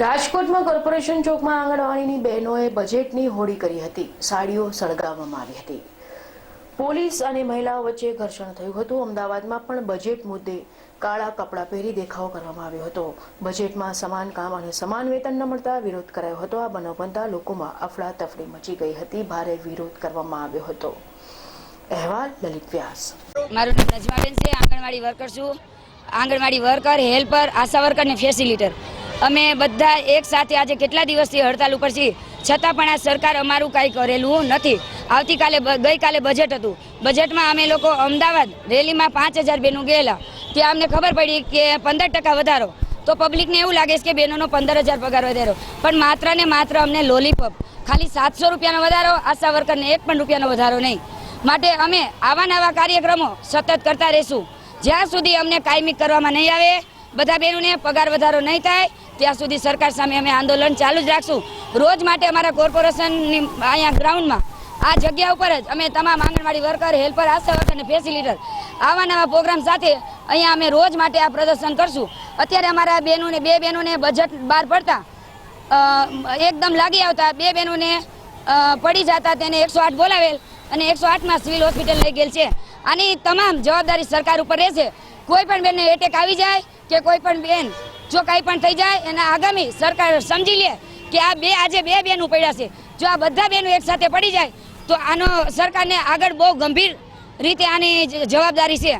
રાજકોટમાં કોર્પોરેશન ચોકમાં આંગણવાડીની બહેનોએ બજેટની હોળી કરી હતી. સાડીઓ સળગાવવામાં આવી હતી. પોલીસ અને મહિલાઓ વચ્ચે ઘર્ષણ થયું હતું. અમદાવાદમાં પણ બજેટ મુદ્દે કાળા કપડાં પહેરી દેખાવો કરવામાં આવ્યો હતો. બજેટમાં સમાન કામ અને સમાન વેતન ન મળતા વિરોધ કરાયો હતો. આ બનાવ બનતા લોકોમાં અફડાતફડી મચી ગઈ હતી. ભારે વિરોધ કરવામાં આવ્યો હતો. અહેવાલ લલિત વ્યાસ. મારું નામ નજમાબેન છે. આંગણવાડી વર્કર છું. Anganwadi worker, helper, ASHA worker ને ફેસિલિટર. અમે બધા એક સાથે આજે કેટલા દિવસથી હડતાલ ઉપર છીએ? છતાં પણ આ સરકાર અમારું કાંઈ કરેલું નથી. આવતીકાલે ગઈકાલે બજેટ હતું. બજેટમાં અમે લોકો અમદાવાદ રેલીમાં પાંચ હજાર બેનું ગયેલા. ત્યાં અમને ખબર પડી કે પંદર ટકા વધારો. તો પબ્લિકને એવું લાગે છે કે બહેનોનો પંદર હજાર પગાર વધારો પણ માત્ર ને માત્ર અમને લોલીપોપ ખાલી સાતસો રૂપિયાનો વધારો આશા વર્કરને એક પણ રૂપિયાનો વધારો નહીં. માટે અમે આવા નવા કાર્યક્રમો સતત કરતા રહીશું. જ્યાં સુધી અમને કાયમી કરવામાં નહીં આવે, બધા બહેનોને પગાર વધારો નહીં થાય ત્યાં સુધી સરકાર સામે અમે આંદોલન ચાલુ જ રાખશું. રોજ માટે અમારા કોર્પોરેશનની અહીંયા ગ્રાઉન્ડમાં, આ જગ્યા ઉપર જ અમે તમામ anganwadi worker, helper ASHA worker અને ફેસિલિટર આવા નવા પ્રોગ્રામ સાથે અહીંયા અમે રોજ માટે આ પ્રદર્શન કરશું. અત્યારે અમારા બહેનોને બે બહેનોને બજેટ બહાર પડતા એકદમ લાગી આવતા. બે બહેનોને પડી જતા તેને એકસો આઠ બોલાવેલ અને એકસો આઠમાં સિવિલ હોસ્પિટલ લઈ ગયેલ છે. આની તમામ જવાબદારી સરકાર ઉપર રહેશે. કોઈ પણ બેનને એટેક આવી જાય કે કોઈ પણ બેન જો કાંઈ પણ થઈ જાય, એના આગામી સરકાર સમજી લે કે આ બે, આજે બે બેનું પડ્યા છે. જો આ બધા બેનો એકસાથે પડી જાય, તો આનો સરકારને આગળ બહુ ગંભીર રીતે આની જવાબદારી છે.